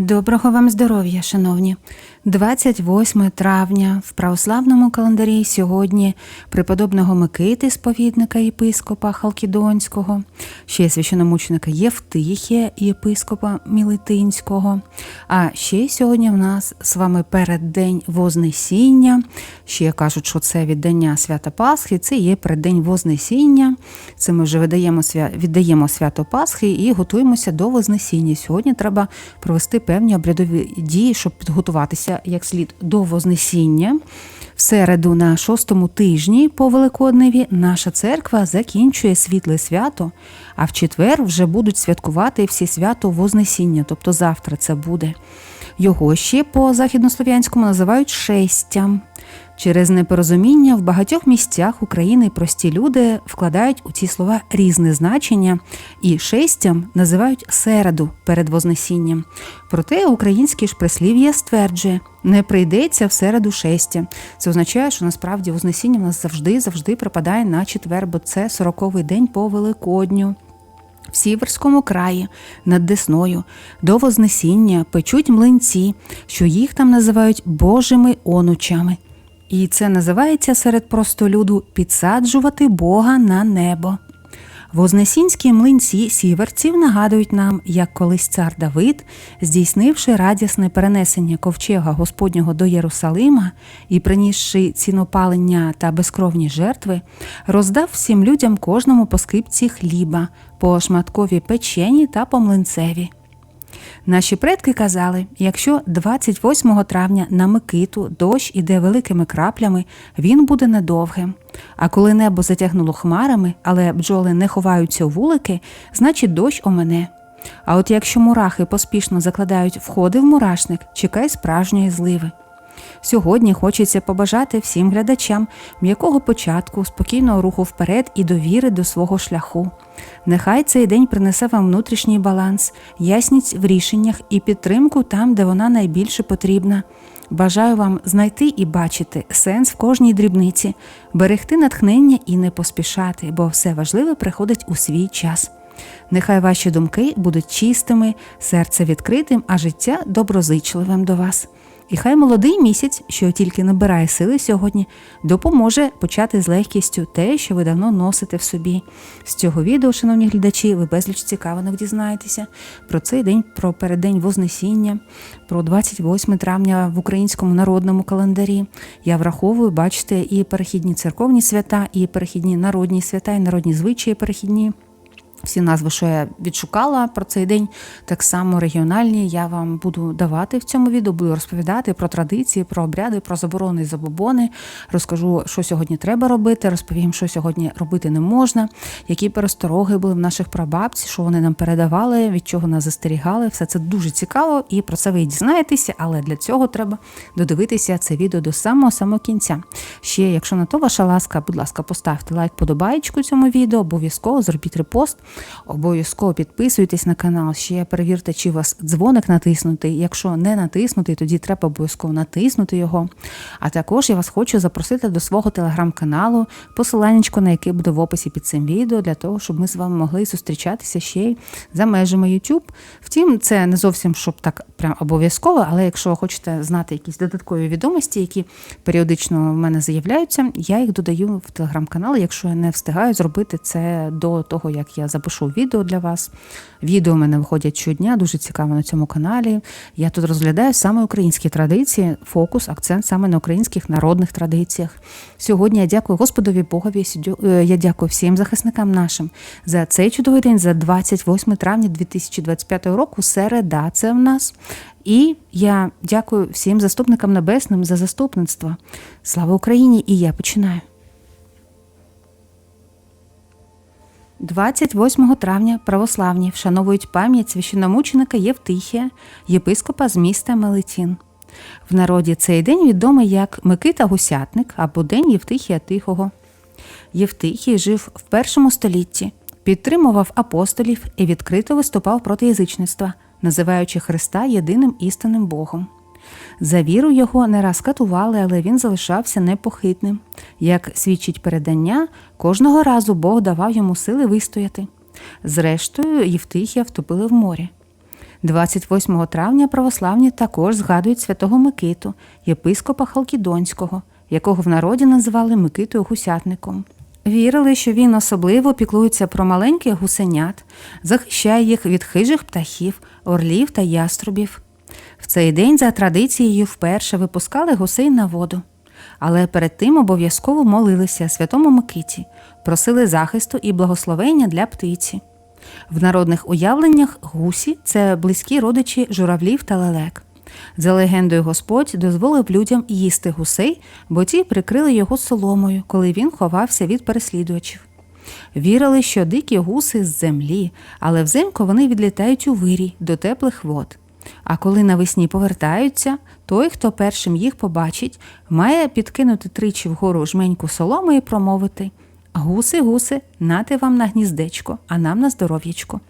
Доброго вам здоров'я, шановні. 28 травня в православному календарі сьогодні преподобного Микити, сповідника єпископа Халкідонського, ще священомученика Євтихія, єпископа Мілетинського. А ще сьогодні в нас з вами переддень Вознесіння. Ще кажуть, що це віддання свята Пасхи, це є переддень Вознесіння. Це ми вже видаємо, віддаємо свято Пасхи і готуємося до Вознесіння. Сьогодні треба провести певні обрядові дії, щоб підготуватися як слід до Вознесіння. В середу на шостому тижні по Великодневі наша церква закінчує світле свято, а в четвер вже будуть святкувати всі свято Вознесіння, тобто завтра це буде. Його ще по західнослов'янському називають шестям. Через непорозуміння в багатьох місцях України прості люди вкладають у ці слова різне значення і шестям називають середу перед Вознесінням. Проте українське ж прислів'я стверджує, не прийдеться в середу шестя. Це означає, що насправді Вознесіння в нас завжди завжди припадає на четвер, бо це сороковий день по Великодню. В Сіверському краї над Десною до Вознесіння печуть млинці, що їх там називають Божими онучами. І це називається серед простолюду підсаджувати Бога на небо. Вознесінські млинці сіверців нагадують нам, як колись цар Давид, здійснивши радісне перенесення ковчега Господнього до Єрусалима і принісши цінопалення та безкровні жертви, роздав всім людям кожному по скипці хліба, по шматкові печені та по млинцеві. Наші предки казали, якщо 28 травня на Микиту дощ іде великими краплями, він буде недовгим. А коли небо затягнуло хмарами, але бджоли не ховаються у вулики, значить дощ омене. А от якщо мурахи поспішно закладають входи в мурашник, чекай справжньої зливи. Сьогодні хочеться побажати всім глядачам м'якого початку, спокійного руху вперед і довіри до свого шляху. Нехай цей день принесе вам внутрішній баланс, ясність в рішеннях і підтримку там, де вона найбільше потрібна. Бажаю вам знайти і бачити сенс в кожній дрібниці, берегти натхнення і не поспішати, бо все важливе приходить у свій час. Нехай ваші думки будуть чистими, серце відкритим, а життя доброзичливим до вас. І хай молодий місяць, що тільки набирає сили сьогодні, допоможе почати з легкістю те, що ви давно носите в собі. З цього відео, шановні глядачі, ви безліч цікавинок дізнаєтеся про цей день, про переддень Вознесіння, про 28 травня в українському народному календарі. Я враховую, бачите, і перехідні церковні свята, і перехідні народні свята, і народні звичаї перехідні. Всі назви, що я відшукала про цей день, так само регіональні. Я вам буду давати в цьому відео, буду розповідати про традиції, про обряди, про заборони і забобони. Розкажу, що сьогодні треба робити, розповім, що сьогодні робити не можна, які перестороги були в наших прабабці, що вони нам передавали, від чого нас застерігали. Все це дуже цікаво, і про це ви дізнаєтеся, але для цього треба додивитися це відео до самого самого кінця. Ще, якщо на то ваша ласка, будь ласка, поставте лайк, подобаєчку цьому відео, обов'язково зробіть репост. Обов'язково підписуйтесь на канал, ще перевірте, чи у вас дзвоник натиснутий. Якщо не натиснутий, тоді треба обов'язково натиснути його. А також я вас хочу запросити до свого телеграм-каналу, посиланнячко на яке буде в описі під цим відео, для того, щоб ми з вами могли зустрічатися ще й за межами YouTube. Втім, це не зовсім щоб так прям обов'язково, але якщо ви хочете знати якісь додаткові відомості, які періодично в мене з'являються, я їх додаю в телеграм-канал, якщо я не встигаю зробити це до того, як я запишу відео для вас. Відео в мене виходять щодня, дуже цікаво на цьому каналі. Я тут розглядаю саме українські традиції, фокус, акцент саме на українських народних традиціях. Сьогодні я дякую Господові Богові. Е, я дякую всім захисникам нашим за цей чудовий день, за 28 травня 2025 року. Середа це в нас. І я дякую всім заступникам небесним за заступництво. Слава Україні! І я починаю. 28 травня православні вшановують пам'ять священномученика Євтихія, єпископа з міста Мелитін. В народі цей день відомий як Микита Гусятник або День Євтихія Тихого. Євтихій жив в першому столітті, підтримував апостолів і відкрито виступав проти язичництва, називаючи Христа єдиним істинним Богом. За віру його не раз катували, але він залишався непохитним. Як свідчить передання, кожного разу Бог давав йому сили вистояти. Зрештою, Євтихія втопили в морі. 28 травня православні також згадують святого Микиту, єпископа Халкідонського, якого в народі називали Микитою Гусятником. Вірили, що він особливо піклується про маленьких гусенят, захищає їх від хижих птахів, орлів та яструбів. В цей день, за традицією, вперше випускали гусей на воду. Але перед тим обов'язково молилися святому Микиті, просили захисту і благословення для птиці. В народних уявленнях гусі це близькі родичі журавлів та лелек. За легендою Господь дозволив людям їсти гусей, бо ті прикрили його соломою, коли він ховався від переслідувачів. Вірили, що дикі гуси з землі, але взимку вони відлітають у вирій до теплих вод. А коли навесні повертаються, той, хто першим їх побачить, має підкинути тричі вгору жменьку соломи і промовити Гуси, гуси, нати вам на гніздечко, а нам на здоров'ячко.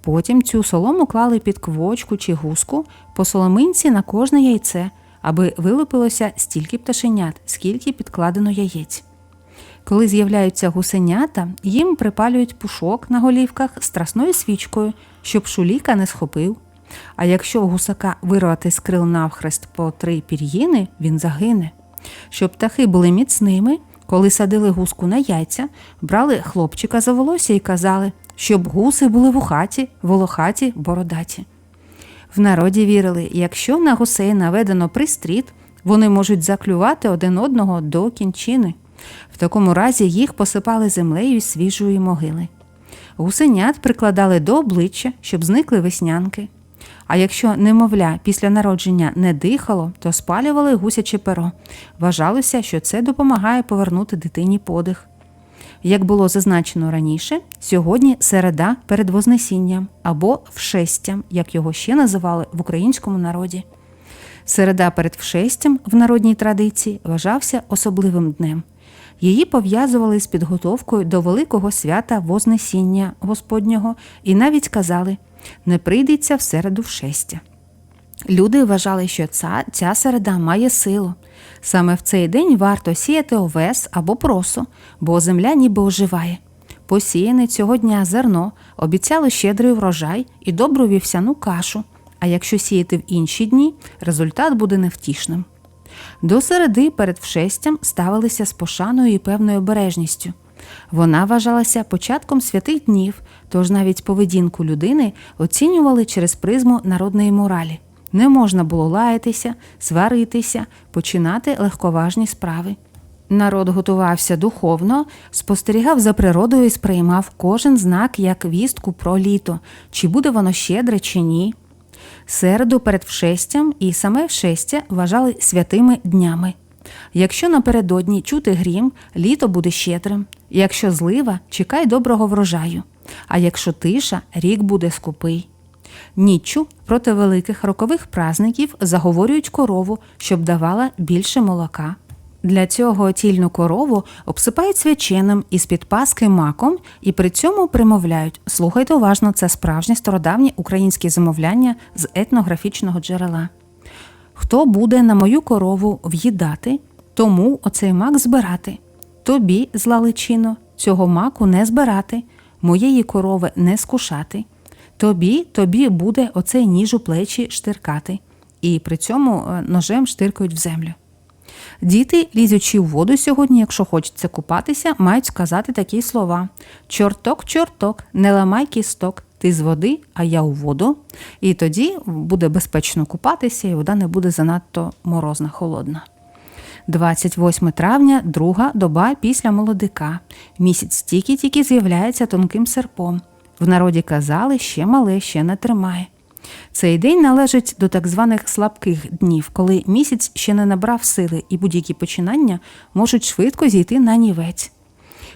Потім цю солому клали під квочку чи гуску по соломинці на кожне яйце, аби вилупилося стільки пташенят, скільки підкладено яєць. Коли з'являються гусенята, їм припалюють пушок на голівках страсною свічкою, щоб шуліка не схопив. А якщо в гусака вирвати з крил навхрест по три пір'їни, він загине. Щоб птахи були міцними, коли садили гуску на яйця, брали хлопчика за волосся і казали, щоб гуси були вухаті, волохаті, бородаті. В народі вірили, якщо на гусей наведено пристріт, вони можуть заклювати один одного до кінчини. В такому разі їх посипали землею свіжої могили. Гусенят прикладали до обличчя, щоб зникли веснянки. А якщо немовля після народження не дихало, то спалювали гусяче перо. Вважалося, що це допомагає повернути дитині подих. Як було зазначено раніше, сьогодні середа перед Вознесінням або вшестям, як його ще називали в українському народі. Середа перед вшестям в народній традиції вважався особливим днем. Її пов'язували з підготовкою до великого свята Вознесіння Господнього і навіть казали не прийдеться в середу вшестя. Люди вважали, що ця, ця середа має силу. Саме в цей день варто сіяти овес або просо, бо земля ніби оживає. Посіяне цього дня зерно обіцяло щедрий врожай і добру вівсяну кашу. А якщо сіяти в інші дні, результат буде невтішним. До середи перед вшестям ставилися з пошаною і певною обережністю. Вона вважалася початком святих днів, тож навіть поведінку людини оцінювали через призму народної моралі. Не можна було лаятися, сваритися, починати легковажні справи. Народ готувався духовно, спостерігав за природою і сприймав кожен знак як вістку про літо, чи буде воно щедре, чи ні. Середу перед вшестям і саме вшестя вважали святими днями. Якщо напередодні чути грім, літо буде щедрим. Якщо злива, чекай доброго врожаю. А якщо тиша, рік буде скупий. Ніччю проти великих рокових празників заговорюють корову, щоб давала більше молока. Для цього тільну корову обсипають свяченим із під паски маком і при цьому примовляють слухайте уважно, це справжнє стародавнє українське замовляння з етнографічного джерела. Хто буде на мою корову в'їдати, тому оцей мак збирати. Тобі, зла личино, цього маку не збирати, моєї корови не скушати. Тобі, тобі буде оцей ніж у плечі штиркати, і при цьому е, ножем штиркають в землю. Діти, лізучи в воду сьогодні, якщо хочеться купатися, мають сказати такі слова: Чорток, чорток, не ламай кісток, ти з води, а я у воду. І тоді буде безпечно купатися, і вода не буде занадто морозна, холодна. 28 травня друга доба після молодика. Місяць тільки-тільки з'являється тонким серпом. В народі казали, ще мале, ще не тримає. Цей день належить до так званих слабких днів, коли місяць ще не набрав сили і будь-які починання можуть швидко зійти на нівець.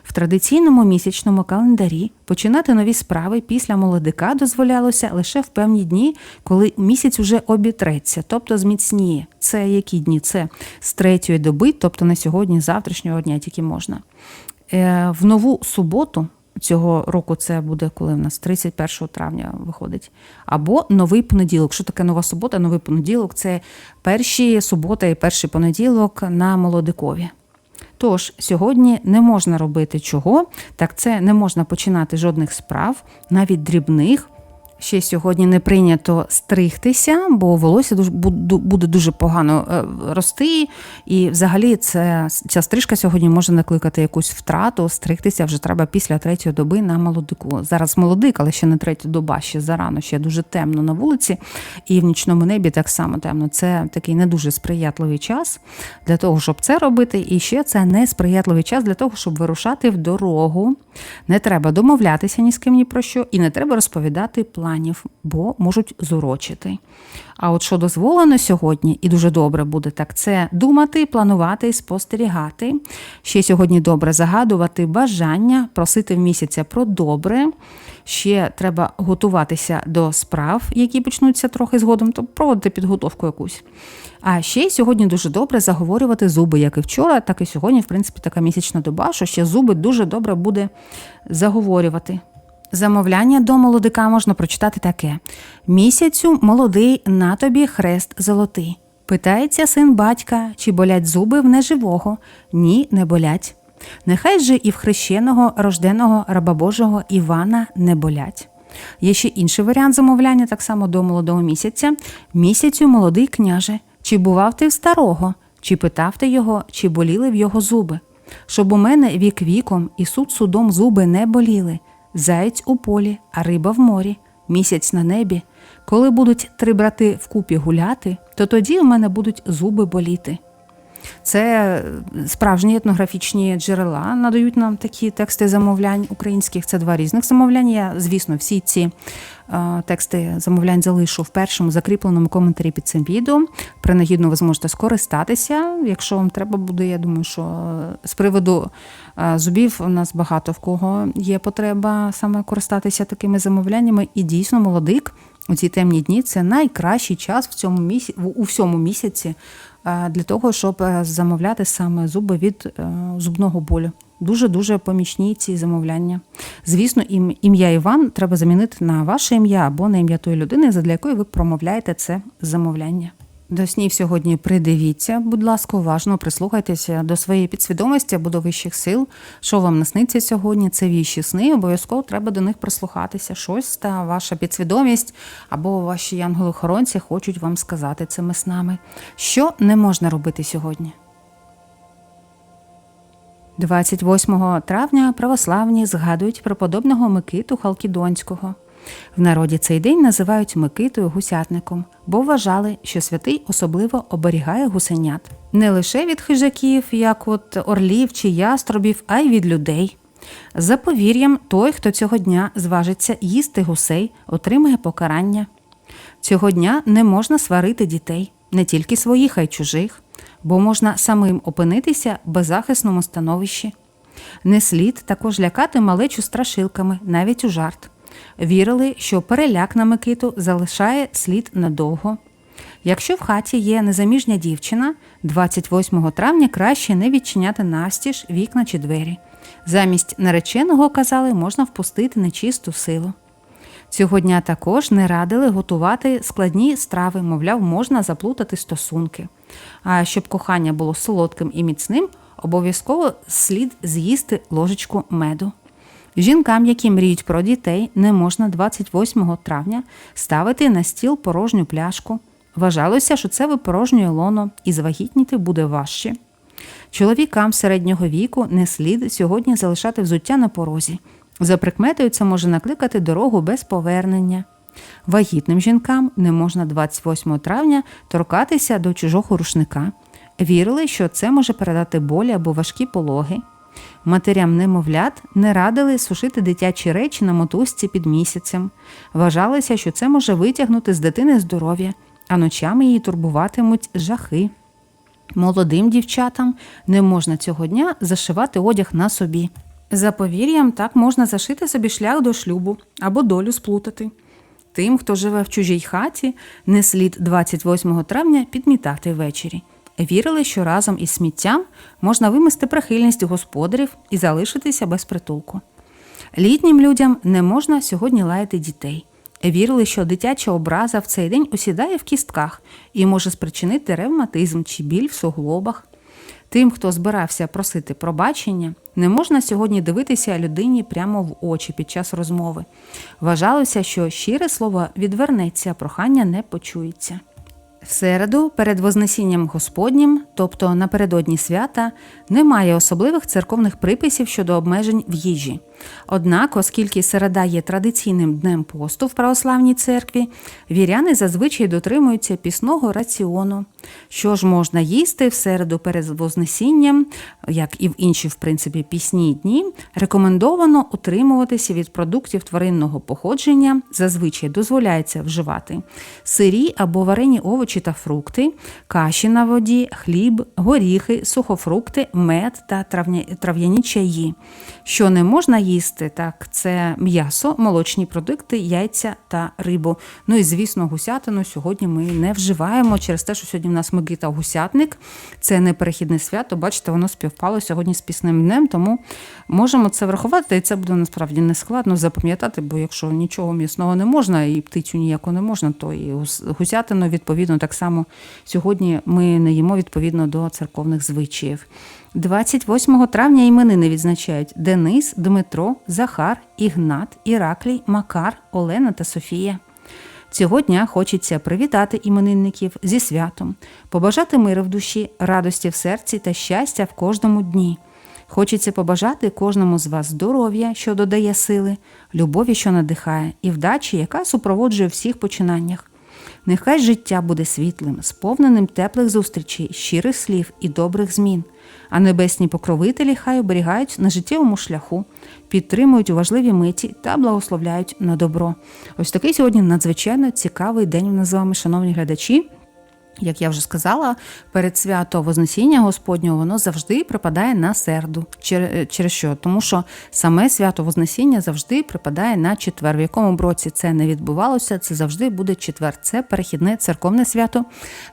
В традиційному місячному календарі починати нові справи після молодика дозволялося лише в певні дні, коли місяць уже обітреться, тобто зміцніє. Це які дні? Це з третьої доби, тобто на сьогодні, завтрашнього дня тільки можна. Е, в нову суботу. Цього року це буде, коли в нас 31 травня виходить. Або новий понеділок. Що таке нова субота? Новий понеділок це перші субота і перший понеділок на молодикові. Тож сьогодні не можна робити чого, так це не можна починати жодних справ, навіть дрібних, Ще сьогодні не прийнято стригтися, бо волосся дуже- буде дуже погано е, рости. І взагалі це, ця стрижка сьогодні може накликати якусь втрату. Стригтися вже треба після третьої доби на молодику. Зараз молодик, але ще не третя доба, ще зарано, ще дуже темно на вулиці. І в нічному небі так само темно. Це такий не дуже сприятливий час для того, щоб це робити. І ще це не сприятливий час для того, щоб вирушати в дорогу. Не треба домовлятися ні з ким ні про що, і не треба розповідати планів, бо можуть зурочити. А от що дозволено сьогодні, і дуже добре буде так, це думати, планувати, спостерігати. Ще сьогодні добре загадувати бажання, просити в місяця про добре. Ще треба готуватися до справ, які почнуться трохи згодом, то проводити підготовку якусь. А ще сьогодні дуже добре заговорювати зуби, як і вчора, так і сьогодні, в принципі, така місячна доба, що ще зуби дуже добре буде заговорювати. Замовляння до молодика можна прочитати таке: місяцю молодий на тобі хрест золотий. Питається син батька, чи болять зуби в неживого? Ні, не болять. Нехай же і в хрещеного рожденого раба Божого Івана не болять. Є ще інший варіант замовляння, так само до молодого місяця. Місяцю молодий княже, чи бував ти в старого, чи питав ти його, чи боліли в його зуби? Щоб у мене вік віком і суд судом зуби не боліли. Заєць у полі, а риба в морі, місяць на небі. Коли будуть три брати вкупі гуляти, то тоді у мене будуть зуби боліти. Це справжні етнографічні джерела надають нам такі тексти замовлянь українських. Це два різних замовляння. Я, звісно, всі ці е, тексти замовлянь залишу в першому закріпленому коментарі під цим відео. Принагідно ви зможете скористатися. Якщо вам треба буде, я думаю, що е, з приводу е, зубів у нас багато в кого є потреба саме користатися такими замовляннями. І дійсно молодик у ці темні дні це найкращий час в цьому місяці у всьому місяці для того, щоб е, замовляти саме зуби від е, зубного болю. Дуже дуже помічні ці замовляння. Звісно, ім- ім'я Іван треба замінити на ваше ім'я або на ім'я тої людини, задля якої ви промовляєте це замовляння. До снів сьогодні придивіться, будь ласка, уважно прислухайтеся до своєї підсвідомості або до вищих сил. Що вам насниться сьогодні? Це віщі сни. Обов'язково треба до них прислухатися. Щось та ваша підсвідомість або ваші янголи-хоронці хочуть вам сказати цими снами. Що не можна робити сьогодні? 28 травня православні згадують преподобного Микиту Халкідонського. В народі цей день називають Микитою гусятником, бо вважали, що святий особливо оберігає гусенят не лише від хижаків, як от орлів чи яструбів, а й від людей. За повір'ям, той, хто цього дня зважиться їсти гусей, отримає покарання. Цього дня не можна сварити дітей, не тільки своїх, а й чужих, бо можна самим опинитися в беззахисному становищі. Не слід також лякати малечу страшилками, навіть у жарт. Вірили, що переляк на Микиту залишає слід надовго. Якщо в хаті є незаміжня дівчина, 28 травня краще не відчиняти настіж вікна чи двері. Замість нареченого, казали, можна впустити нечисту силу. Цього дня також не радили готувати складні страви, мовляв, можна заплутати стосунки. А щоб кохання було солодким і міцним, обов'язково слід з'їсти ложечку меду. Жінкам, які мріють про дітей, не можна 28 травня ставити на стіл порожню пляшку. Вважалося, що це випорожнює лоно і звагітніти буде важче. Чоловікам середнього віку не слід сьогодні залишати взуття на порозі. За прикметою це може накликати дорогу без повернення. Вагітним жінкам не можна 28 травня торкатися до чужого рушника. Вірили, що це може передати болі або важкі пологи. Матерям немовлят не радили сушити дитячі речі на мотузці під місяцем. Вважалося, що це може витягнути з дитини здоров'я, а ночами її турбуватимуть жахи. Молодим дівчатам не можна цього дня зашивати одяг на собі. За повір'ям, так можна зашити собі шлях до шлюбу або долю сплутати. Тим, хто живе в чужій хаті, не слід 28 травня підмітати ввечері. Вірили, що разом із сміттям можна вимести прихильність господарів і залишитися без притулку. Літнім людям не можна сьогодні лаяти дітей. Вірили, що дитяча образа в цей день осідає в кістках і може спричинити ревматизм чи біль в суглобах. Тим, хто збирався просити пробачення, Не можна сьогодні дивитися людині прямо в очі під час розмови. Вважалося, що щире слово відвернеться, прохання не почується. В середу перед Вознесінням Господнім, тобто напередодні свята, немає особливих церковних приписів щодо обмежень в їжі. Однак, оскільки середа є традиційним днем посту в православній церкві, віряни зазвичай дотримуються пісного раціону. Що ж можна їсти в середу перед Вознесінням, як і в інші, в принципі, пісні дні, рекомендовано утримуватися від продуктів тваринного походження, зазвичай дозволяється вживати сирі або варені овочі та фрукти, каші на воді, хліб, горіхи, сухофрукти, мед та трав'яні чаї. Що не можна їсти, так це м'ясо, молочні продукти, яйця та рибу. Ну і звісно, гусятину сьогодні ми не вживаємо через те, що сьогодні в нас Микита Гусятник. Це не перехідне свято. Бачите, воно співпало сьогодні з пісним днем, тому можемо це врахувати, і це буде насправді не складно запам'ятати, бо якщо нічого м'ясного не можна, і птицю ніяку не можна, то і гусятину відповідно так само сьогодні ми не їмо відповідно до церковних звичаїв. 28 травня іменини відзначають Денис, Дмитро, Захар, Ігнат, Іраклій, Макар, Олена та Софія. Цього дня хочеться привітати іменинників зі святом, побажати миру в душі, радості в серці та щастя в кожному дні. Хочеться побажати кожному з вас здоров'я, що додає сили, любові, що надихає, і вдачі, яка супроводжує всіх починаннях. Нехай життя буде світлим, сповненим теплих зустрічей, щирих слів і добрих змін. А небесні покровителі хай оберігають на життєвому шляху, підтримують важливі миті та благословляють на добро. Ось такий сьогодні надзвичайно цікавий день у нас з вами, шановні глядачі. Як я вже сказала, перед свято Вознесіння Господнього воно завжди припадає на середу. Чер- Через що? Тому що саме свято Вознесіння завжди припадає на четвер. В якому б році це не відбувалося, це завжди буде четвер. Це перехідне церковне свято.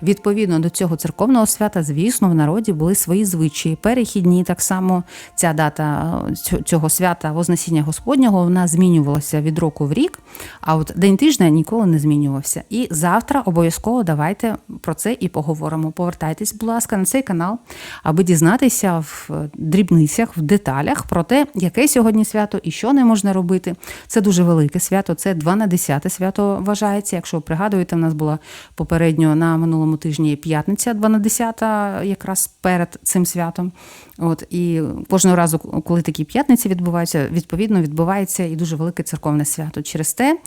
Відповідно до цього церковного свята, звісно, в народі були свої звичаї. Перехідні так само ця дата е, цього свята Вознесіння Господнього вона змінювалася від року в рік. А от день тижня ніколи не змінювався. І завтра обов'язково давайте про це і поговоримо. Повертайтесь, будь ласка, на цей канал, аби дізнатися в дрібницях, в деталях про те, яке сьогодні свято і що не можна робити. Це дуже велике свято. Це 2 на 10 свято вважається. Якщо ви пригадуєте, в нас була попередньо на минулому тижні п'ятниця 2 на 10, якраз перед цим святом. От і кожного разу, коли такі п'ятниці відбуваються, відповідно відбувається і дуже велике церковне свято. Через те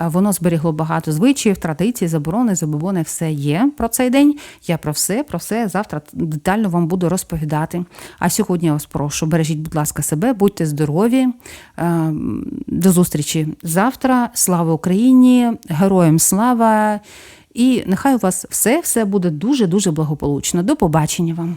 е, воно зберігло багато звичаїв, традицій, заборони, забобони. Все є про цей день. Я про все, про все завтра детально вам буду розповідати. А сьогодні я вас прошу, бережіть, будь ласка, себе, будьте здорові. Е, До зустрічі завтра. Слава Україні! Героям слава! І нехай у вас все, все буде дуже дуже благополучно. До побачення вам.